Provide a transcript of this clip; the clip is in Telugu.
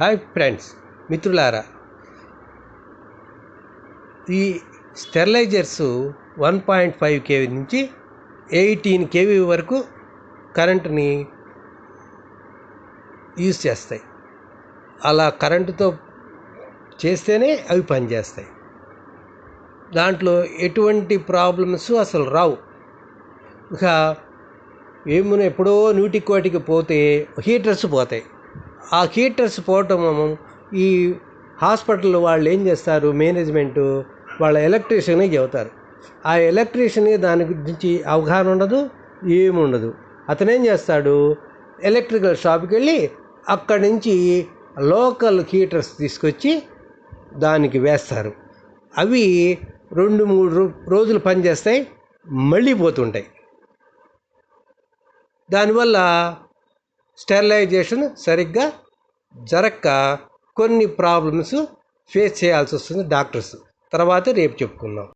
హాయ్ ఫ్రెండ్స్ మిత్రులారా. ఈ stabilizers one point five kV నుంచి ఎయిటీన్ కేవీ వరకు కరెంటుని యూజ్ చేస్తాయి. అలా కరెంటుతో చేస్తేనే అవి పనిచేస్తాయి. దాంట్లో ఎటువంటి ప్రాబ్లమ్స్ అసలు రావు. ఇక ఏమున్నా ఎప్పుడో నూటికి కోటికి పోతే హీటర్స్ పోతాయి. ఆ హీటర్స్ పోవటం ఈ హాస్పిటల్ వాళ్ళు ఏం చేస్తారు? మేనేజ్మెంట్ వాళ్ళ ఎలక్ట్రీషియన్కి చెబుతారు. ఆ ఎలక్ట్రీషియన్కి దాని గురించి అవగాహన ఉండదు ఏముండదు అతను ఏం చేస్తాడు? ఎలక్ట్రికల్ షాప్కి వెళ్ళి అక్కడి నుంచి లోకల్ హీటర్స్ తీసుకొచ్చి దానికి వేస్తారు. అవి రెండు మూడు రోజులు పనిచేస్తాయి మళ్ళీ పోతుంటాయి. దానివల్ల స్టెరిలైజేషన్ సరిగ్గా జరక్క కొన్ని ప్రాబ్లమ్స్ ఫేస్ చేయాల్సి వస్తుంది డాక్టర్స్. తర్వాత రేపు చెప్పుకుందాం.